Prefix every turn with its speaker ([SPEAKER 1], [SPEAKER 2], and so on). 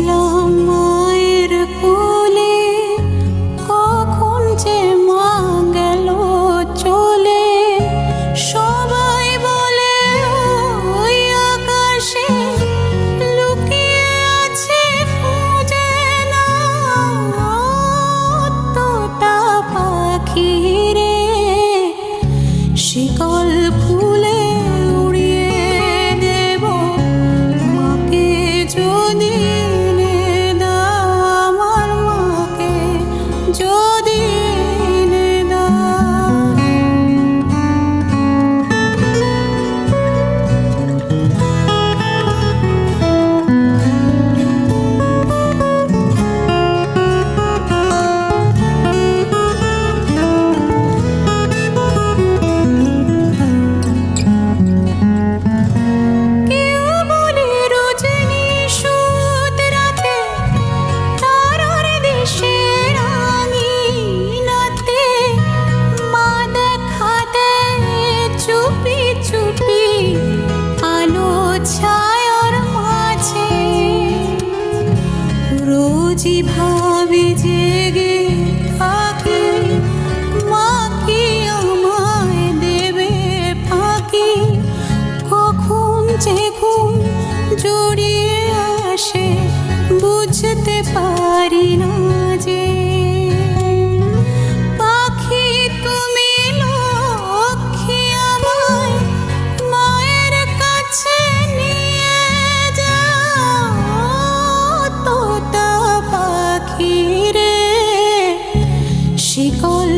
[SPEAKER 1] tranquilo. যেভাবে জেগে থাকে দেবে পাখি? জড়িয়ে আসে বুঝতে পারি না যে শিকল